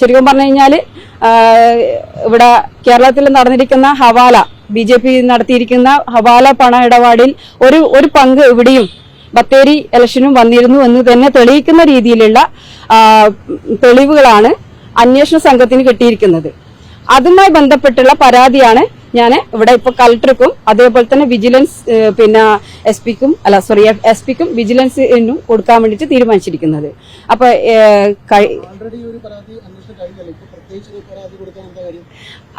ശരിക്കും പറഞ്ഞു കഴിഞ്ഞാൽ ഇവിടെ കേരളത്തിൽ നടന്നിരിക്കുന്ന ഹവാല ബി ജെ പി നടത്തിയിരിക്കുന്ന ഹവാല പണ ഇടപാടിൽ ഒരു ഒരു പങ്ക് ഇവിടെയും ബത്തേരി ഇലക്ഷനും വന്നിരുന്നു എന്ന് തന്നെ തെളിയിക്കുന്ന രീതിയിലുള്ള തെളിവുകളാണ് അന്വേഷണ സംഘത്തിന് കിട്ടിയിരിക്കുന്നത്. അതുമായി ബന്ധപ്പെട്ടുള്ള പരാതിയാണ് ഞാൻ ഇവിടെ ഇപ്പൊ കളക്ടർക്കും അതേപോലെ തന്നെ വിജിലൻസ് പിന്നെ എസ് പിക്കും അല്ല സോറി എസ് പിക്കും വിജിലൻസിനും കൊടുക്കാൻ വേണ്ടിയിട്ട് തീരുമാനിച്ചിരിക്കുന്നത്. അപ്പൊ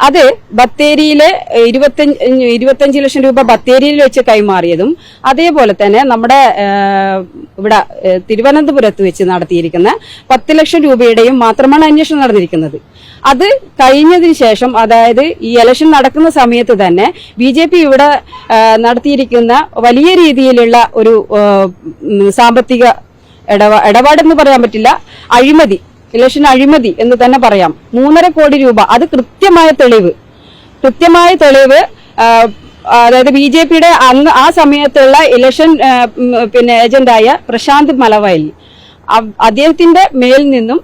അത് ബത്തേരിയിലെ ഇരുപത്തഞ്ച് ഇരുപത്തഞ്ച് ലക്ഷം രൂപ ബത്തേരിയിൽ വെച്ച് കൈമാറിയതും അതേപോലെ തന്നെ നമ്മുടെ ഇവിടെ തിരുവനന്തപുരത്ത് വെച്ച് നടത്തിയിരിക്കുന്ന പത്ത് ലക്ഷം രൂപയുടെയും മാത്രമാണ് അന്വേഷണം നടന്നിരിക്കുന്നത്. അത് കഴിഞ്ഞതിന് ശേഷം അതായത് ഈ ഇലക്ഷൻ നടക്കുന്ന സമയത്ത് തന്നെ ബി ജെ പി ഇവിടെ നടത്തിയിരിക്കുന്ന വലിയ രീതിയിലുള്ള ഒരു സാമ്പത്തിക ഇടപാ ഇടപാടെന്ന് പറയാൻ പറ്റില്ല. അഴിമതി ഇലക്ഷൻ അഴിമതി എന്ന് തന്നെ പറയാം. മൂന്നര കോടി രൂപ അത് കൃത്യമായ തെളിവ്. കൃത്യമായ തെളിവ് അതായത് ബി ജെ പിയുടെ അന്ന് ആ സമയത്തുള്ള ഇലക്ഷൻ പിന്നെ ഏജന്റായ പ്രശാന്ത് മലവയലി. അ- അദ്ദേഹത്തിന്റെ മേൽ നിന്നും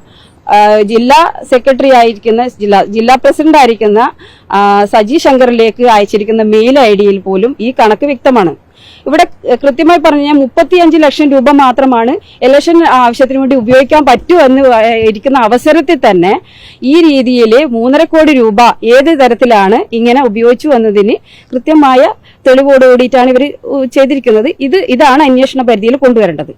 ജില്ലാ സെക്രട്ടറി ആയിരിക്കുന്ന ജില്ലാ ജില്ലാ പ്രസിഡന്റ് ആയിരിക്കുന്ന സജി ശങ്കറിലേക്ക് അയച്ചിരിക്കുന്ന മെയിൽ ഐ ഡിയിൽ പോലും ഈ കണക്ക് വ്യക്തമാണ്. ഇവിടെ കൃത്യമായി പറഞ്ഞു മുപ്പത്തിയഞ്ച് ലക്ഷം രൂപ മാത്രമാണ് ഇലക്ഷൻ ആവശ്യത്തിന് വേണ്ടി ഉപയോഗിക്കാൻ പറ്റൂ എന്ന് ഇരിക്കുന്ന അവസരത്തിൽ തന്നെ ഈ രീതിയിൽ മൂന്നര കോടി രൂപ ഏത് തരത്തിലാണ് ഇങ്ങനെ ഉപയോഗിച്ചു എന്നതിന് കൃത്യമായ തെളിവോടുകൂടിയിട്ടാണ് ഇവർ ചെയ്തിരിക്കുന്നത്. ഇത് ഇതാണ് അന്വേഷണ പരിധിയിൽ കൊണ്ടുവരേണ്ടത്.